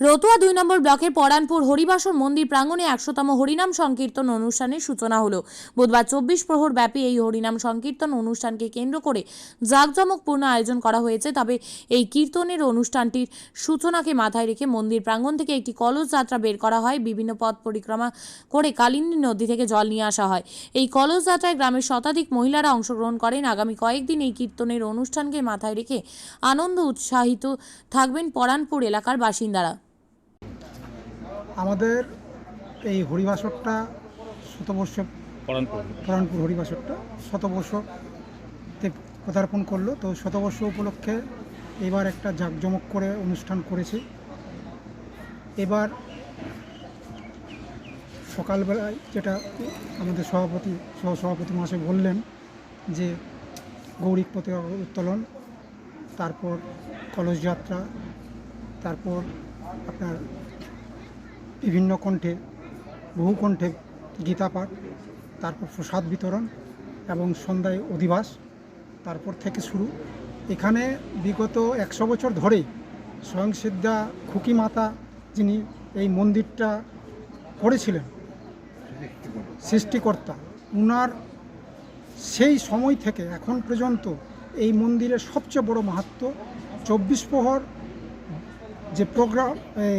রতুয়া দুই নম্বর ব্লকের পরানপুর হরিবাসর মন্দির প্রাঙ্গণে একশোতম হরিনাম সংকীর্তন অনুষ্ঠানের সূচনা হলো। বুধবার চব্বিশ প্রহর ব্যাপী এই হরিনাম সংকীর্তন অনুষ্ঠানকে কেন্দ্র করে জাঁকজমকপূর্ণ আয়োজন করা হয়েছে, তবে এই কীর্তনের অনুষ্ঠানটির সূচনাকে মাথায় রেখে মন্দির প্রাঙ্গণ থেকে একটি কলস যাত্রা বের করা হয়। বিভিন্ন পথ পরিক্রমা করে কালিন্দী নদী থেকে জল নিয়ে আসা হয়। এই কলস যাত্রায় গ্রামের শতাধিক মহিলারা অংশগ্রহণ করেন। আগামী কয়েকদিন এই কীর্তনের অনুষ্ঠানকে মাথায় রেখে আনন্দ উৎসাহিত থাকবেন পরানপুর এলাকার বাসিন্দারা। আমাদের এই হরিবাসরটা শতবর্ষ পুরানপুর হরিবাসরটা শতবর্ষতে পদার্পণ করল। তো শতবর্ষ উপলক্ষে এবার একটা জাঁকজমক করে অনুষ্ঠান করেছি। এবার সকালবেলায় যেটা আমাদের সভাপতি সহ সভাপতি মহাশয় বললেন যে গৌরিক পতাকা উত্তোলন তারপর কলস যাত্রা তারপর আপনার বিভিন্ন কণ্ঠে, বহু কণ্ঠে গীতা পাঠ তারপর প্রসাদ বিতরণ এবং সন্ধ্যায় অধিবাস, তারপর থেকে শুরু। এখানে বিগত একশো বছর ধরেই স্বয়ংসিদ্ধা খুকি মাতা যিনি এই মন্দিরটা করেছিলেন, সৃষ্টিকর্তা, উনার সেই সময় থেকে এখন পর্যন্ত এই মন্দিরের সবচেয়ে বড় মাহাত্ম চব্বিশ প্রহর যে প্রোগ্রাম এই,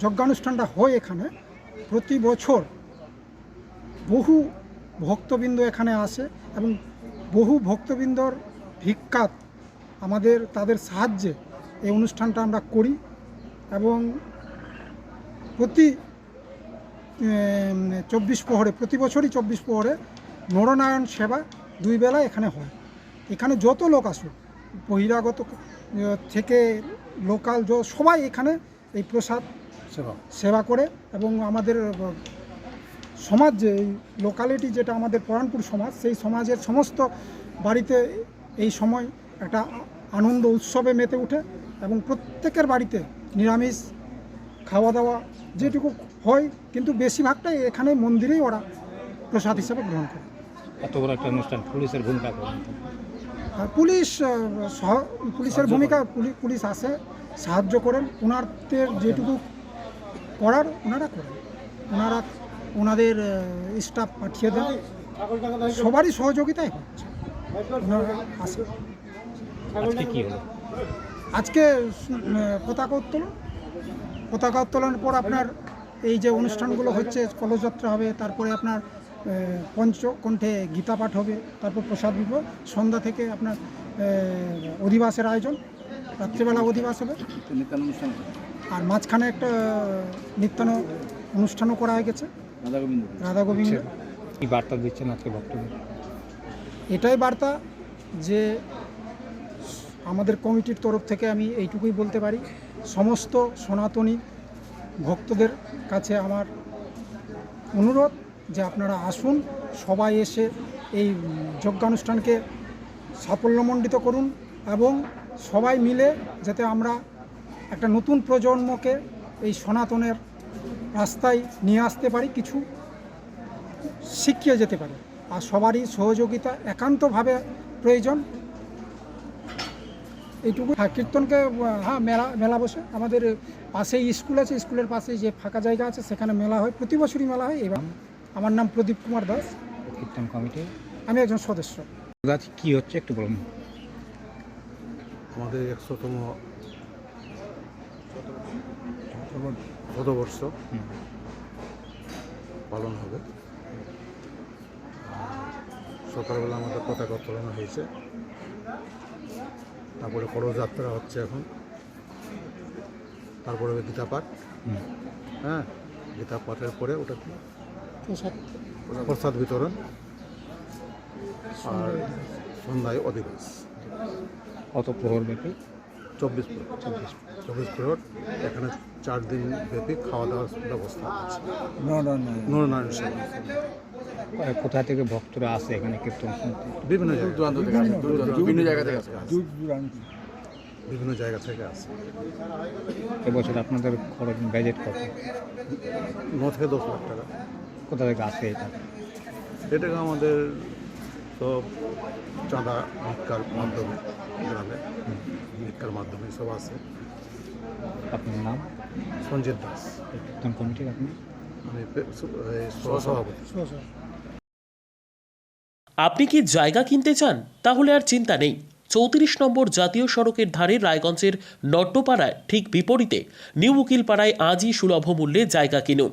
যজ্ঞানুষ্ঠানটা হয় এখানে প্রতি বছর বহু ভক্তবৃন্দ এখানে আসে এবং বহু ভক্তবৃন্দর ভিক্ষাত আমাদের তাদের সাহায্যে এই অনুষ্ঠানটা আমরা করি এবং প্রতি চব্বিশ প্রহরে প্রতি বছরই চব্বিশ প্রহরে নরনারায়ণ সেবা দুই বেলা এখানে হয়। এখানে যত লোক আসুক বহিরাগত থেকে লোকাল সবাই এখানে এই প্রসাদ সেবা। সেবা করে এবং আমাদের সমাজ যে এই লোকালিটি যেটা আমাদের পরানপুর সমাজ সেই সমাজের সমস্ত বাড়িতে এই সময় একটা আনন্দ উৎসবে মেতে ওঠে এবং প্রত্যেকের বাড়িতে নিরামিষ খাওয়া দাওয়া যেটুকু হয় কিন্তু বেশিরভাগটাই এখানে মন্দিরেই ওরা প্রসাদ হিসাবে গ্রহণ করে। এত বড় একটা অনুষ্ঠান পুলিশের ভূমিকা পুলিশ সহ পুলিশের ভূমিকা পুলি- পুলিশ আসে সাহায্য করেন। ওনারদের যেটুকু করার ওনারা করেন। ওনারা ওনাদের স্টাফ পাঠিয়ে দেন। সবারই সহযোগিতাই হচ্ছে। আসে আজকে পতাকা উত্তোলন। পতাকা উত্তোলনের পর আপনার এই যে অনুষ্ঠানগুলো হচ্ছে কলসযাত্রা হবে তারপরে আপনার পঞ্চকণ্ঠে গীতা পাঠ হবে তারপর প্রসাদ দিব। সন্ধ্যা থেকে আপনার অধিবাসের আয়োজন রাত্রিবেলা অধিবাস হবে। আর মাঝখানে একটা নিত্যান অনুষ্ঠানও করা হয়ে গেছে। রাধা গোবিন্দ। কি বার্তা দিচ্ছেন আজকে ভক্তদের এটাই বার্তা যে আমাদের কমিটির তরফ থেকে আমি এইটুকুই বলতে পারি সমস্ত সনাতনী ভক্তদের কাছে আমার অনুরোধ। যে আপনারা আসুন, সবাই এসে এই যজ্ঞানুষ্ঠানকে সাফল্যমণ্ডিত করুন এবং সবাই মিলে যাতে আমরা একটা নতুন প্রজন্মকে এই সনাতনের রাস্তায় নিয়ে আসতে পারি, কিছু শিখিয়ে যেতে পারি। আর সবারই সহযোগিতা একান্তভাবে প্রয়োজন। এইটুকু হ্যাঁ কীর্তনকে হ্যাঁ মেলা মেলা বসে। আমাদের পাশেই স্কুল আছে, স্কুলের পাশে যে ফাঁকা জায়গা আছে, সেখানে মেলা হয়। প্রতি বছরই মেলা হয়। এবার আমার নাম প্রদীপ কুমার দাস। কীর্তন কমিটি আমি একজন সদস্য। আজ কি হচ্ছে একটু বলুন। আমাদের একশোতম শতবর্ষ। পালন হবে। সকালবেলা আমাদের পতাকা উত্তোলন হয়েছে। তারপরে যাত্রা হচ্ছে এখন। তারপরে গীতা পাঠ। হুম। হ্যাঁ গীতা পাঠের পরে ওটা কি প্রসাদ। বিতরণ আর সন্ধ্যায় অধিবাস কত প্রহর ব্যাপী? চব্বিশ চব্বিশ চব্বিশ প্রহর। এখানে চার দিন ব্যাপী খাওয়া দাওয়ার ব্যবস্থা আছে। নরনারায়ণ। সেবা। কোথা থেকে ভক্তরা আসে? এখানে কীর্তন শুনতে? বিভিন্ন জায়গা। দূরান্ত থেকে আসে। বিভিন্ন জায়গা থেকে আসে। বিভিন্ন জায়গা থেকে আসে। এবছর আপনাদের খরচ বাজেট কত? ন থেকে দশ লাখ টাকা। কোথা থেকে আসে এটা? এটাকে আমাদের সব চাঁদা ভিক্ষার মাধ্যমে গ্রামে ভিক্ষার মাধ্যমে সব আসে। আপনার নাম? সঞ্জিত দাস। কীর্তন কমিটির আপনি? আমি সহসভাপতি। আপনি কি জায়গা কিনতে চান? তাহলে আর চিন্তা নেই। চৌত্রিশ নম্বর জাতীয় সড়কের ধারে রায়গঞ্জের নট্টপাড়ায় ঠিক বিপরীতে নিউ উকিলপাড়ায় আজই সুলভ মূল্যে জায়গা কিনুন।